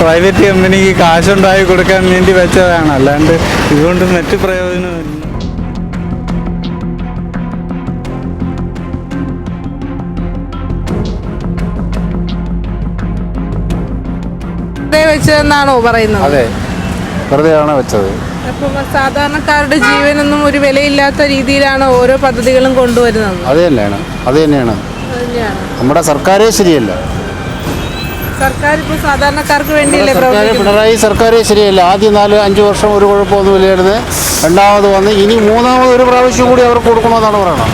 Private കമ്പനിക്ക് കാശുണ്ടായി കൊടുക്കാൻ വേണ്ടി വെച്ചതാണ്. അല്ലാണ്ട് ഇതുകൊണ്ട് മറ്റു പ്രയോജനമില്ല വെച്ചതെന്നാണോ പറയുന്നത്? അതെ. വെറുതെയാണ് വെച്ചത്. അപ്പം സാധാരണക്കാരുടെ ജീവനൊന്നും ഒരു വിലയില്ലാത്ത രീതിയിലാണ് ഓരോ പദ്ധതികളും കൊണ്ടുവരുന്നത്. അത് തന്നെയാണ്. അത് തന്നെയാണ്. തന്നെയാണ്. നമ്മുടെ സർക്കാരേ ശരിയല്ല. സർക്കാർ ഇപ്പോൾ സാധാരണക്കാർക്ക് വേണ്ടിയല്ലേ സർക്കാർ പിണറായി സർക്കാരേ ശരിയല്ല. ആദ്യം നാല് അഞ്ച് വർഷം ഒരു കുഴപ്പമൊന്നുമില്ലായിരുന്നു രണ്ടാമത് വന്ന് ഇനി മൂന്നാമത് ഒരു പ്രാവശ്യം കൂടി അവർക്ക് കൊടുക്കണമെന്നാണ് പറയണം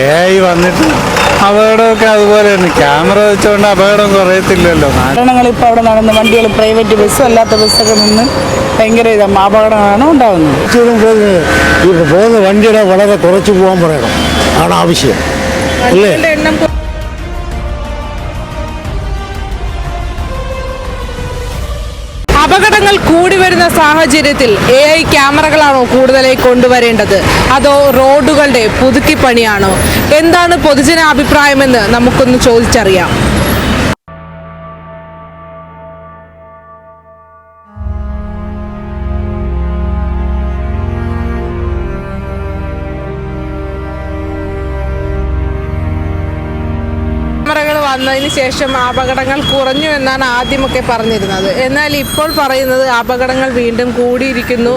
ഏയ് വന്നിട്ട് അപകടമൊക്കെ അതുപോലെ തന്നെ ക്യാമറ വെച്ചുകൊണ്ട് അപകടം കുറയത്തില്ലല്ലോ. കാരണങ്ങൾ ഇപ്പോൾ അവിടെ നടന്ന വണ്ടികൾ പ്രൈവറ്റ് ബസ്സും അല്ലാത്ത ബസ്സൊക്കെ നിന്ന് ഭയങ്കര അപകടമാണ് ഉണ്ടാകുന്നത് പോകുന്ന വണ്ടിയുടെ വളരെ കുറച്ച് പോകാൻ പറയണം. ആണ് ആവശ്യം. വണ്ടികളുടെ അപകടങ്ങൾ കൂടി വരുന്ന സാഹചര്യത്തിൽ എ ഐ ക്യാമറകളാണോ കൂടുതലായി കൊണ്ടുവരേണ്ടത്? അതോ റോഡുകളുടെ പുതുക്കിപ്പണിയാണോ? എന്താണ് പൊതുജന അഭിപ്രായമെന്ന് നമുക്കൊന്ന് ചോദിച്ചറിയാം. വന്നതിന് ശേഷം അപകടങ്ങൾ കുറഞ്ഞു എന്നാണ് ആദ്യമൊക്കെ പറഞ്ഞിരുന്നത്. എന്നാൽ ഇപ്പോൾ പറയുന്നത് അപകടങ്ങൾ വീണ്ടും കൂടിയിരിക്കുന്നു.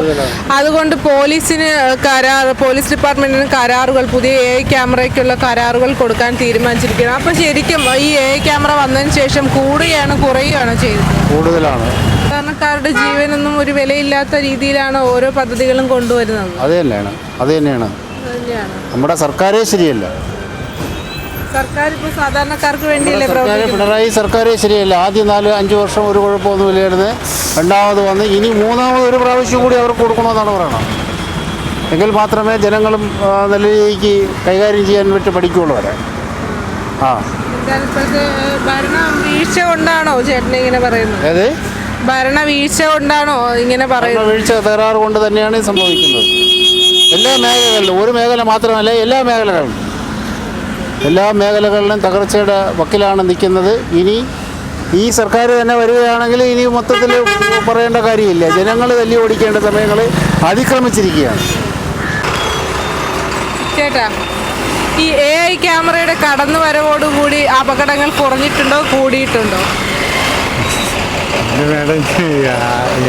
അതുകൊണ്ട് പോലീസിന് കരാർ പോലീസ് ഡിപ്പാർട്ട്മെന്റിന് കരാറുകൾ പുതിയ എ ക്യാമറയ്ക്കുള്ള കരാറുകൾ കൊടുക്കാൻ തീരുമാനിച്ചിരിക്കുകയാണ്. അപ്പോൾ ശരിക്കും ഈ എ ക്യാമറ വന്നതിന് ശേഷം കൂടുകയാണ് കുറയുകയാണോ ചെയ്തത്. കൂടുതലാണ്. സാധാരണക്കാരുടെ ജീവനൊന്നും ഒരു വിലയില്ലാത്ത രീതിയിലാണ് ഓരോ പദ്ധതികളും കൊണ്ടുവരുന്നത്. അത് തന്നെയാണ്. അത് തന്നെയാണ്. തന്നെയാണ്. നമ്മുടെ സർക്കാരേ ശരിയല്ല. സർക്കാർ ഇപ്പോൾ സാധാരണക്കാർക്ക് വേണ്ടിയല്ലേ സർക്കാർ പിണറായി സർക്കാരേ ശരിയല്ല. ആദ്യം നാല് അഞ്ച് വർഷം ഒരു കുഴപ്പമൊന്നുമില്ലായിരുന്നു രണ്ടാമത് വന്ന് ഇനി മൂന്നാമത് ഒരു പ്രാവശ്യം കൂടി അവർക്ക് കൊടുക്കണമെന്നാണ് പറയണം എങ്കിൽ മാത്രമേ ജനങ്ങളും നല്ല രീതിക്ക് കൈകാര്യം ചെയ്യാൻ പറ്റി പഠിക്കുകയുള്ളൂ അവരെ. ആ. വീഴ്ച കൊണ്ടാണോ ചേട്ടൻ ഇങ്ങനെ പറയുന്നത്? അതെ ഭരണ വീഴ്ച കൊണ്ടാണോ ഇങ്ങനെ പറയുന്നത്? വീഴ്ച തകരാറ് കൊണ്ട് തന്നെയാണ് സംഭവിക്കുന്നത്. എല്ലാ മേഖലകളിലും ഒരു മേഖല മാത്രമല്ല എല്ലാ മേഖലകളിലും. എല്ലാ മേഖലകളിലും തകർച്ചയുടെ വക്കിലാണ് നിൽക്കുന്നത്. ഇനി ഈ സർക്കാർ തന്നെ വരികയാണെങ്കിൽ ഇനി മൊത്തത്തിൽ പറയേണ്ട കാര്യമില്ല. ജനങ്ങൾ തല്ലി ഓടിക്കേണ്ട സമയങ്ങൾ അതിക്രമിച്ചിരിക്കുകയാണ്. ചേട്ടാ ഈ എ ഐ ക്യാമറയുടെ കടന്നു വരവോടുകൂടി അപകടങ്ങൾ കുറഞ്ഞിട്ടുണ്ടോ കൂടിയിട്ടുണ്ടോ? മേഡം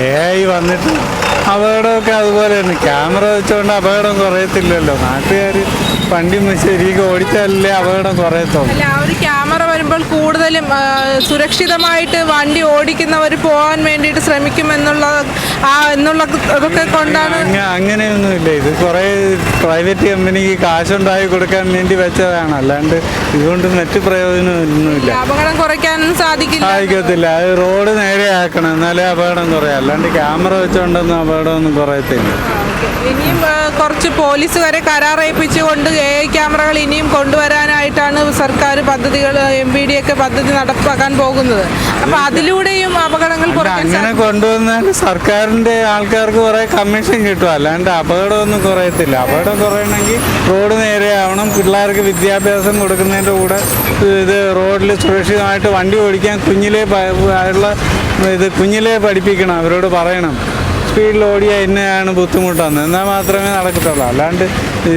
എ ഐ വന്നിട്ട് അപകടമൊക്കെ അതുപോലെ തന്നെ. ക്യാമറ വെച്ചുകൊണ്ട് അപകടം കുറയത്തില്ലല്ലോ നാട്ടുകാർ വണ്ടി ശരിക്കും ഓടിച്ചാലല്ലേ അപകടം കുറയത്തുള്ളൂ. വരുമ്പോൾ കൂടുതലും സുരക്ഷിതമായിട്ട് വണ്ടി ഓടിക്കുന്നവർ പോകാൻ വേണ്ടിയിട്ട് ശ്രമിക്കുമെന്നുള്ള ആ എന്നുള്ള അതൊക്കെ കൊണ്ടാണ് അങ്ങ- അങ്ങനെയൊന്നുമില്ല. ഇത് കുറേ പ്രൈവറ്റ് കമ്പനിക്ക് കാശുണ്ടായി കൊടുക്കാൻ വേണ്ടി വെച്ചതാണ്. അല്ലാണ്ട് ഇതുകൊണ്ട് മറ്റ് പ്രയോജനമൊന്നുമില്ല. അപകടം കുറയ്ക്കാനും സാധിക്കില്ല. സാധിക്കത്തില്ല. അത് റോഡ് നേരെയാക്കണം എന്നാലേ അപകടം കുറയാം. അല്ലാണ്ട് ക്യാമറ വെച്ചുകൊണ്ടൊന്നും അപകടമൊന്നും കുറയത്തില്ല. ഇനിയും കുറച്ച് പോലീസുകാരെ കരാറേപ്പിച്ചുകൊണ്ട് എ ഐ ക്യാമറകൾ ഇനിയും കൊണ്ടുവരാനായിട്ടാണ് സർക്കാർ പദ്ധതികൾ എം പി ഡി ഒക്കെ പദ്ധതി നടപ്പാക്കാൻ പോകുന്നത്. അപ്പൊ അതിലൂടെയും അപകടങ്ങൾ അങ്ങനെ. കൊണ്ടുവന്നാൽ സർക്കാരിന്റെ ആൾക്കാർക്ക് കുറെ കമ്മീഷൻ കിട്ടും. അല്ലാണ്ട് അപകടമൊന്നും കുറയത്തില്ല. അപകടം കുറയണമെങ്കിൽ റോഡ് നേരെയാവണം പിള്ളേർക്ക് വിദ്യാഭ്യാസം കൊടുക്കുന്നതിന്റെ കൂടെ ഇത് റോഡിൽ സുരക്ഷിതമായിട്ട് വണ്ടി ഓടിക്കാൻ കുഞ്ഞിലെ ഉള്ള ഇത് കുഞ്ഞിലെ പഠിപ്പിക്കണം അവരോട് പറയണം. സ്പീഡിൽ ഓടിയാൽ ഇന്നയാണ് ബുദ്ധിമുട്ടാന്ന്. എന്നാൽ മാത്രമേ നടക്കത്തുള്ളൂ. അല്ലാണ്ട്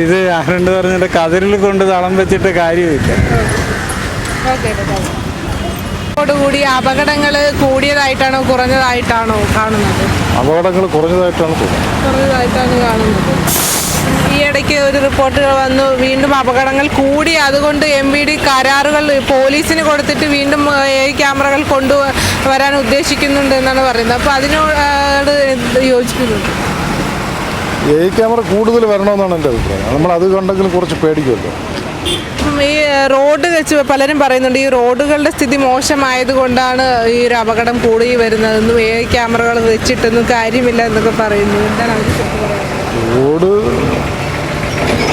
ഇത് ആരണ്ട് പറഞ്ഞിട്ട് കതിരിൽ കൊണ്ട് തളം വെച്ചിട്ട് കാര്യമില്ല. അതോടുകൂടി അപകടങ്ങൾ കൂടിയതായിട്ടാണോ കുറഞ്ഞതായിട്ടാണോ കാണുന്നത്? അപകടങ്ങൾ കുറഞ്ഞതായിട്ടാണ് കുറഞ്ഞതായിട്ടാണ് കാണുന്നത്. ഈ ഇടയ്ക്ക് ഒരു റിപ്പോർട്ടുകൾ വന്നു വീണ്ടും അപകടങ്ങൾ കൂടി. അതുകൊണ്ട് എം വി ഡി കരാറുകൾ പോലീസിന് കൊടുത്തിട്ട് വീണ്ടും ഏ ക്യാമറകൾ കൊണ്ടുവരാൻ ഉദ്ദേശിക്കുന്നുണ്ട് എന്നാണ് പറയുന്നത്. അപ്പോൾ അതിനോട് യോജിക്കുന്നുണ്ട്? എ ക്യാമറ കൂടുതൽ വരണമെന്നാണ് എന്റെ അഭിപ്രായം. നമ്മൾ അത് കണ്ടെങ്കിലും കുറച്ച് പേടിക്കുമല്ലോ. അപ്പം ഈ റോഡ് വെച്ച് പലരും പറയുന്നുണ്ട് ഈ റോഡുകളുടെ സ്ഥിതി മോശമായത് കൊണ്ടാണ് ഈ ഒരു അപകടം കൂടി വരുന്നതെന്നും ഏ ക്യാമറകൾ വെച്ചിട്ടൊന്നും കാര്യമില്ല എന്നൊക്കെ പറയുന്നു. എന്താണ് അവർ റോഡ്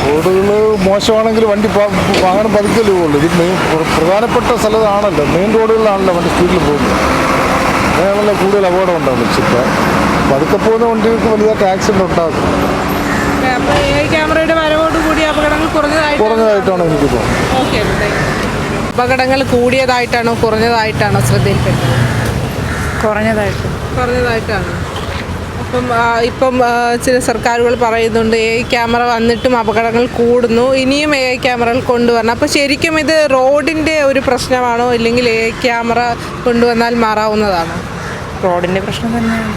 റോഡുകൾ മോശമാണെങ്കിൽ വണ്ടി പ- വാഹനം പതുക്കലേ ഉള്ളൂ. ഇത് മെയിൻ പ്രധാനപ്പെട്ട സ്ഥലത്താണല്ലോ. മെയിൻ റോഡുകളിലാണല്ലോ വണ്ടി സ്പീഡിൽ പോകുന്നത്. അങ്ങനെയാണല്ലോ കൂടുതൽ അപകടം ഉണ്ടാകുന്നത് ചിപ്പ പതുക്കെ പോകുന്ന വണ്ടികൾക്ക് വലിയ ആക്സിഡന്റ് ഉണ്ടാകും അപ്പോൾ കുറഞ്ഞതായിട്ടാണ് എനിക്ക് തോന്നുന്നത്? അപകടങ്ങൾ കൂടിയതായിട്ടാണോ കുറഞ്ഞതായിട്ടാണോ ശ്രദ്ധയിൽപ്പെട്ടത്? കുറഞ്ഞതായിട്ട്. കുറഞ്ഞതായിട്ടാണ്. അപ്പം ഇപ്പം ചില സർക്കാരുകൾ പറയുന്നുണ്ട് എ ഐ ക്യാമറ വന്നിട്ടും അപകടങ്ങൾ കൂടുന്നു ഇനിയും എ ഐ ക്യാമറകൾ കൊണ്ടുവരണം. അപ്പോൾ ശരിക്കും ഇത് റോഡിന്റെ ഒരു പ്രശ്നമാണോ ഇല്ലെങ്കിൽ എ ഐ ക്യാമറ കൊണ്ടുവന്നാൽ മാറാവുന്നതാണോ? റോഡിന്റെ പ്രശ്നം തന്നെയാണ്.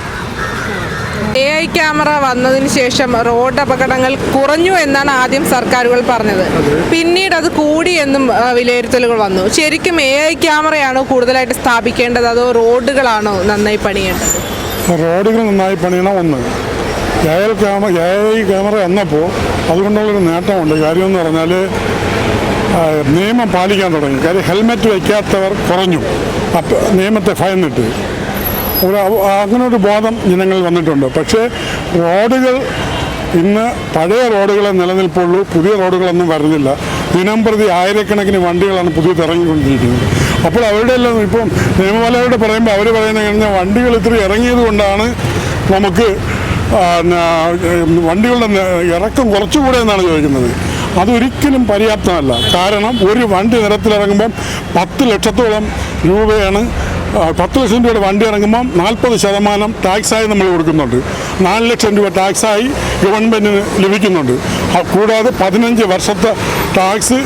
എ ഐ ക്യാമറ വന്നതിന് ശേഷം റോഡ് അപകടങ്ങൾ കുറഞ്ഞു എന്നാണ് ആദ്യം സർക്കാരുകൾ പറഞ്ഞത്. പിന്നീട് അത് കൂടി എന്നും വിലയിരുത്തലുകൾ വന്നു. ശരിക്കും എ ഐ ക്യാമറയാണോ കൂടുതലായിട്ട് സ്ഥാപിക്കേണ്ടത്? അതോ റോഡുകളാണോ നന്നായി പണിയേണ്ടത്? റോഡുകൾ നന്നായി പണിയണം ഒന്ന്. A I camera A I camera വന്നപ്പോൾ അതുകൊണ്ടുള്ളൊരു നേട്ടമുണ്ട്. കാര്യം എന്ന് പറഞ്ഞാൽ നിയമം പാലിക്കാൻ തുടങ്ങി. കാര്യം ഹെൽമെറ്റ് വയ്ക്കാത്തവർ കുറഞ്ഞു. അപ്പം നിയമത്തെ ഭയന്നിട്ട്. ഒരു അങ്ങനെ ഒരു ബോധം ജനങ്ങളിൽ വന്നിട്ടുണ്ട്. പക്ഷേ റോഡുകൾ ഇന്ന് പഴയ റോഡുകളെ നിലനിൽപ്പുള്ളൂ. പുതിയ റോഡുകളൊന്നും വരുന്നില്ല. ദിനം പ്രതി ആയിരക്കണക്കിന് വണ്ടികളാണ് പുതിയത് ഇറങ്ങിക്കൊണ്ടിരിക്കുന്നത്. അപ്പോൾ അവരുടെ എല്ലാം ഇപ്പം നിയമപാലകരോട് പറയുമ്പോൾ അവർ പറയുന്ന കഴിഞ്ഞാൽ വണ്ടികൾ ഇത്ര ഇറങ്ങിയത് കൊണ്ടാണ് നമുക്ക് വണ്ടികളുടെ ഇറക്കം കുറച്ചുകൂടെ എന്നാണ് ചോദിക്കുന്നത്. അതൊരിക്കലും പര്യാപ്തമല്ല. കാരണം ഒരു വണ്ടി നിരത്തിലിറങ്ങുമ്പം പത്ത് ലക്ഷത്തോളം രൂപയാണ് പത്ത് ലക്ഷം രൂപയുടെ വണ്ടി ഇറങ്ങുമ്പോൾ നാൽപ്പത് ശതമാനം ടാക്സായി നമ്മൾ കൊടുക്കുന്നുണ്ട്. നാല് ലക്ഷം രൂപ ടാക്സായി ഗവൺമെന്റിന് ലഭിക്കുന്നുണ്ട്. കൂടാതെ പതിനഞ്ച് വർഷത്തെ ടാക്സ്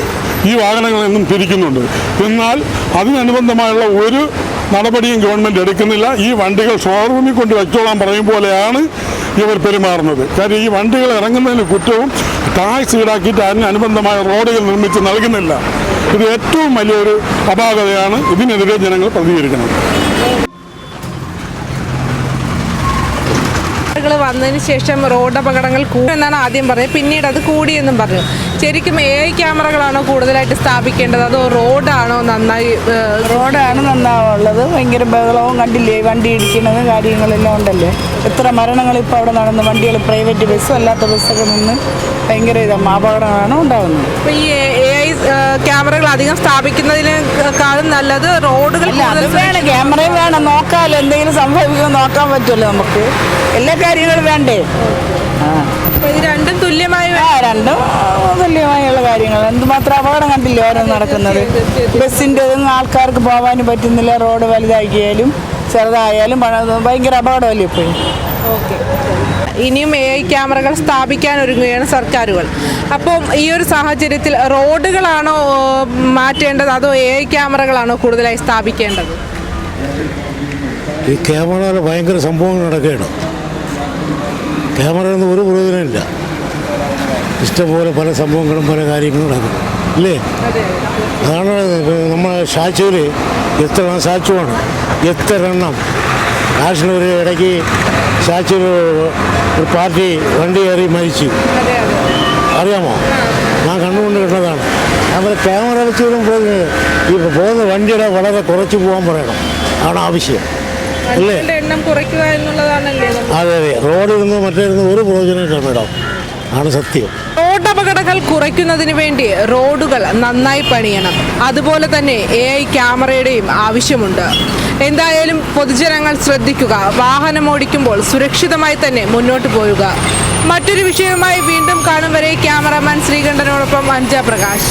ഈ വാഹനങ്ങളിൽ നിന്നും പിരിക്കുന്നുണ്ട്. എന്നാൽ അതിനനുബന്ധമായുള്ള ഒരു നടപടിയും ഗവൺമെന്റ് എടുക്കുന്നില്ല. ഈ വണ്ടികൾ ഷോറൂമിൽ കൊണ്ട് വെച്ചോളാൻ പറയും പോലെയാണ് ഇവർ പെരുമാറുന്നത്. കാര്യം ഈ വണ്ടികൾ ഇറങ്ങുന്നതിന് കുറ്റവും ടാക്സ് ഈടാക്കിയിട്ട് അതിന് അനുബന്ധമായ റോഡുകൾ നിർമ്മിച്ച് നൽകുന്നില്ല. ഇത് ഏറ്റവും വലിയൊരു അപാകതയാണ് ഇതിനെതിരെ ജനങ്ങൾ പ്രതികരിക്കുന്നത്. വന്നതിന് ശേഷം റോഡ് അപകടങ്ങൾ കൂടും എന്നാണ് ആദ്യം പറഞ്ഞത്. പിന്നീട് അത് കൂടിയെന്നും പറഞ്ഞു. ശരിക്കും എ ഐ ക്യാമറകളാണോ കൂടുതലായിട്ട് സ്ഥാപിക്കേണ്ടത്? അതോ റോഡാണോ നന്നായി റോഡാണ് നന്നാവുള്ളത് ഭയങ്കര ബഹളവും കണ്ടില്ലേ? വണ്ടി ഇടിക്കുന്നത് കാര്യങ്ങളെല്ലാം ഉണ്ടല്ലേ? എത്ര മരണങ്ങൾ ഇപ്പോൾ അവിടെ നടന്നു വണ്ടികൾ പ്രൈവറ്റ് ബസ്സും അല്ലാത്ത ബസ്സൊക്കെ നിന്ന് ഭയങ്കര ഇതാണ് അപകടങ്ങളാണ് ഉണ്ടാകുന്നത് അപ്പോൾ ഈ എ ക്യാമറകൾ അധികം സ്ഥാപിക്കുന്നതിനേക്കാളും നല്ലത് റോഡുകൾ അത് വേണം. ക്യാമറയും വേണം. നോക്കാമല്ലോ എന്തെങ്കിലും സംഭവിക്കുമോ നോക്കാൻ പറ്റുമല്ലോ നമുക്ക്. എല്ലാ കാര്യങ്ങളും വേണ്ടേ? ഇത് രണ്ടും തുല്യമായി രണ്ടും തുല്യമായുള്ള കാര്യങ്ങൾ. എന്തുമാത്രം അപകടം കണ്ടില്ലേ ഓരോന്ന് നടക്കുന്നത്? ബസ്സിന്റെ ആൾക്കാർക്ക് പോകാനും പറ്റുന്നില്ല. റോഡ് വലുതാക്കിയാലും ചെറുതായാലും ഭയങ്കര അപകടമല്ലേ ഇപ്പോഴും ഇനിയും എ ഐ ക്യാമറകൾ സ്ഥാപിക്കാൻ ഒരുങ്ങുകയാണ് സർക്കാരുകൾ. അപ്പം ഈ ഒരു സാഹചര്യത്തിൽ റോഡുകളാണോ മാറ്റേണ്ടത്? അതോ എ ഐ ക്യാമറകളാണോ കൂടുതലായി സ്ഥാപിക്കേണ്ടത്? ഈ ക്യാമറ ഭയങ്കര സംഭവങ്ങൾ നടക്കുകയാണ്. ക്യാമറ ക്യാമറയൊന്നും ഒരു പ്രയോജനമില്ല ഇഷ്ടംപോലെ പല സംഭവങ്ങളും പല കാര്യങ്ങളും നടക്കും അല്ലേ അതാണ് നമ്മൾ സാച്ചുവിൽ എത്ര സാച്ചുവാണ്? എത്ര എണ്ണം? കാശിന് ഒരു ഇടയ്ക്ക് സ്റ്റാച്ചുവിൽ ഒരു പാർട്ടി വണ്ടി കയറി മരിച്ചു. അറിയാമോ? ഞാൻ കണ്ണുകൊണ്ട് കണ്ടതാണ് നമ്മൾ ക്യാമറ വെച്ച് പോകുന്നത് ഈ പോകുന്ന വണ്ടിയുടെ വളരെ കുറച്ച് പോകാൻ പറയണം. ആണ് ആവശ്യം. അല്ലേ? അതെ അതെ. റോഡിൽ നിന്ന് മറ്റേ ഒരു പ്രയോജനമില്ല മേഡം ആണ് സത്യം. റോഡപകടങ്ങൾ കുറയ്ക്കുന്നതിന് വേണ്ടി റോഡുകൾ നന്നായി പണിയണം. അതുപോലെ തന്നെ എ ഐ ക്യാമറയുടെയും ആവശ്യമുണ്ട്. എന്തായാലും പൊതുജനങ്ങൾ ശ്രദ്ധിക്കുക. വാഹനം ഓടിക്കുമ്പോൾ സുരക്ഷിതമായി തന്നെ മുന്നോട്ട് പോവുക മറ്റൊരു വിഷയവുമായി വീണ്ടും കാണും വരെ ക്യാമറാമാൻ ശ്രീകണ്ഠനോടൊപ്പം അഞ്ജ പ്രകാശ്.